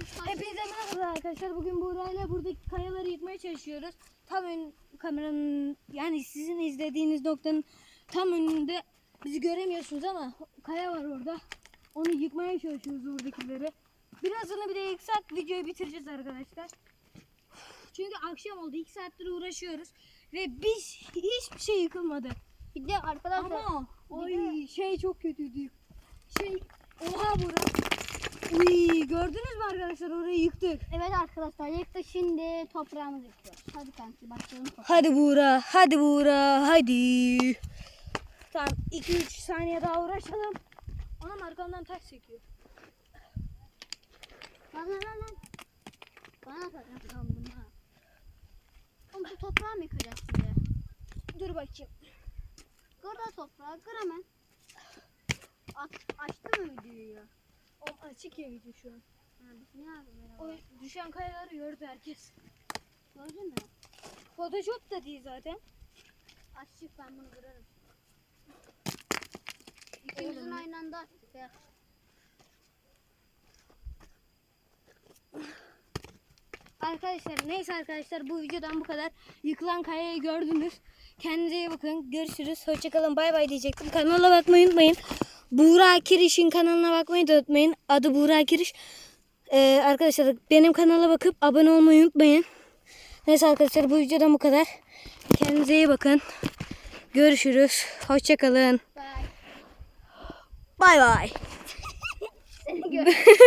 Hepinize merhaba arkadaşlar. Bugün Buğra ile buradaki kayaları yıkmaya çalışıyoruz. Tam ön kameranın yani sizin izlediğiniz noktanın tam önünde bizi göremiyorsunuz ama kaya var orada. Onu yıkmaya çalışıyoruz buradakileri. Birazını bir de yıksak videoyu bitireceğiz arkadaşlar. Çünkü akşam oldu. 2 saattir uğraşıyoruz. Ve biz hiçbir şey yıkılmadı. Bir de arkadaşlar Ama ay şey çok kötüydü. Şey oha bura. Uy, gördünüz mü arkadaşlar orayı yıktık. evet arkadaşlar yıktık şimdi toprağımızı yıkıyoruz. Hadi kanki başlayalım. Hadi Buğra, hadi Buğra, hadi. Tamam 2-3 saniye daha uğraşalım. Anam arkamdan taş çekiyor. Lan lan lan. Bana atacağım tam bunu ha. Oğlum bu toprağı mı yıkacağız şimdi? Dur bakayım. Kır da toprağı kır hemen. At, açtı mı videoyu? O açık ya video şu an. Ha, biz ne O düşen kayaları gördü herkes. Gördün mü? Photoshop da değil zaten. Açtık ben bunu kırarım. İkimizin aynı anda açtık ya. Arkadaşlar neyse arkadaşlar bu videodan bu kadar. Yıkılan kayayı gördünüz. Kendinize iyi bakın. Görüşürüz. Hoşçakalın. Bay bay diyecektim. Kanala bakmayı unutmayın. Buğra Kiriş'in kanalına bakmayı da unutmayın. Adı Buğra Kiriş. Ee, arkadaşlar benim kanala bakıp abone olmayı unutmayın. Neyse arkadaşlar bu videodan bu kadar. Kendinize iyi bakın. Görüşürüz. Hoşçakalın. Bye. Bay bay.